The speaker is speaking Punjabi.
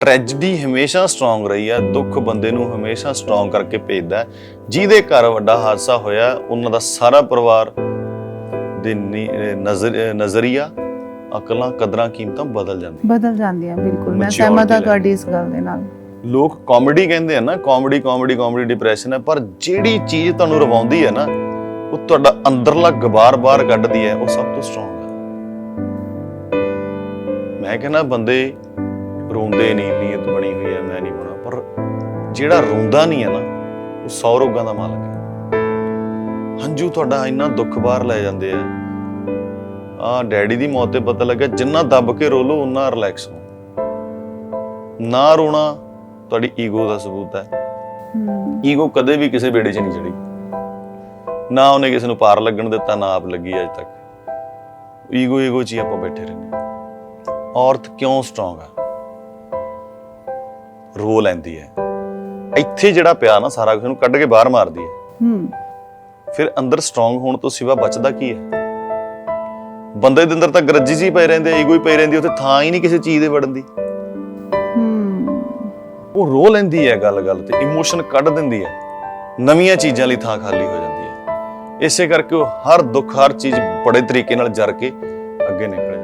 ਟ੍ਰੈਜਡੀ ਹਮੇਸ਼ਾ ਸਟਰੋਂਗ ਰਹੀ ਹੈ ਦੁੱਖ ਬੰਦੇ ਨੂੰ ਹਮੇਸ਼ਾ ਸਟਰੋਂਗ ਕਰਕੇ ਭੇਜਦਾ। ਜਿਹਦੇ ਘਰ ਵੱਡਾ ਹਾਦਸਾ ਹੋਇਆ ਉਹਨਾਂ ਦਾ ਸਾਰਾ ਪਰਿਵਾਰ ਦੇ ਨਜ਼ਰੀਆ ਅਕਲਾਂ ਕਦਰਾਂ ਕੀਮਤਾਂ ਬਦਲ ਜਾਂਦੀਆਂ ਬਦਲ ਜਾਂਦੀਆਂ ਬਿਲਕੁਲ ਮੈਂ ਸਹਿਮਤ ਹਾਂ। ਤੁਹਾਡੀ ਇਸ ਗੱਲ ਦੇ ਨਾਲ ਲੋਕ ਕਾਮੇਡੀ ਕਹਿੰਦੇ ਆ ਨਾ ਕਾਮੇਡੀ ਕਾਮੇਡੀ ਕਾਮੇਡੀ ਡਿਪਰੈਸ਼ਨ ਹੈ ਪਰ ਜਿਹੜੀ ਚੀਜ਼ ਤੁਹਾਨੂੰ ਰਵਾਉਂਦੀ ਹੈ ਨਾ ਉਹ ਤੁਹਾਡਾ ਅੰਦਰਲਾ ਗਬਾਰ ਬਾਹਰ ਕੱਢਦੀ ਹੈ ਉਹ ਸਭ ਤੋਂ ਸਟਰੋਂਗ ਹੈ ਮੈਂ ਕਹਿੰਦਾ ਬੰਦੇ ਰੋਂਦੇ ਨਹੀਂ ਨੀਅਤ ਬਣੀ ਹੋਈ ਹੈ ਮੈਂ ਨਹੀਂ ਬਣਾ ਪਰ ਜਿਹੜਾ ਰੋਂਦਾ ਨਹੀਂ ਹੈ ਨਾ ਉਹ ਸੌ ਰੋਗਾਂ ਦਾ ਮਾਲਕ ਹੈ। ਹੰਝੂ ਤੁਹਾਡਾ ਇੰਨਾ ਦੁੱਖ ਬਾਹਰ ਲੈ ਜਾਂਦੇ ਆ। ਆ ਡੈਡੀ ਦੀ ਮੌਤ ਤੇ ਪਤਾ ਲੱਗਿਆ ਜਿੰਨਾ ਦੱਬ ਕੇ ਰੋ ਲਓ ਉਨਾ ਰਿਲੈਕਸ ਹੋ। ਨਾ ਰੋਣਾ ਤੁਹਾਡੀ ਈਗੋ ਦਾ ਸਬੂਤ ਹੈ। ਈਗੋ ਕਦੇ ਵੀ ਕਿਸੇ ਬੇੜੇ 'ਚ ਨਹੀਂ ਚੜੀ ਨਾ ਉਹਨੇ ਕਿਸੇ ਨੂੰ ਪਾਰ ਲੱਗਣ ਦਿੱਤਾ ਨਾ ਆਪ ਲੱਗੀ ਅੱਜ ਤੱਕ। ਈਗੋ ਈਗੋ 'ਚ ਹੀ ਆਪਾਂ ਬੈਠੇ ਰਹਿੰਦੇ। ਔਰਤ ਕਿਉਂ ਸਟਰੋਂਗ ਆ? ਰੋ ਲੈਂਦੀ ਹੈ। ਇੱਥੇ ਜਿਹੜਾ ਪਿਆ ਨਾ ਸਾਰਾ ਕੁਝ ਨੂੰ ਕੱਢ ਕੇ ਬਾਹਰ ਮਾਰਦੀ ਹੈ। ਹਮ ਫਿਰ ਅੰਦਰ ਸਟਰੋਂਗ ਹੋਣ ਤੋਂ ਸਿਵਾ ਬਚਦਾ ਕੀ ਹੈ? ਬੰਦੇ ਦੇ ਅੰਦਰ ਤਾਂ ਗਰਜੀ ਜੀ ਪਏ ਰਹਿੰਦੇ ਈਗੋ ਹੀ ਪਈ ਰਹਿੰਦੀ ਉੱਥੇ ਥਾਂ ਹੀ ਨਹੀਂ ਕਿਸੇ ਚੀਜ਼ ਦੇ ਵੜਨ ਦੀ। ਹਮ ਉਹ ਰੋ ਲੈਂਦੀ ਹੈ ਗੱਲ-ਗੱਲ ਤੇ ਇਮੋਸ਼ਨ ਕੱਢ ਦਿੰਦੀ ਹੈ। ਨਵੀਆਂ ਚੀਜ਼ਾਂ ਲਈ ਥਾਂ ਖਾਲੀ ਹੋ ਜਾਂਦੀ ਹੈ। ਇਸੇ ਕਰਕੇ ਉਹ ਹਰ ਦੁੱਖ ਹਰ ਚੀਜ਼ ਬੜੇ ਤਰੀਕੇ ਨਾਲ ਜਰ ਕੇ ਅੱਗੇ ਨਿਕਲ।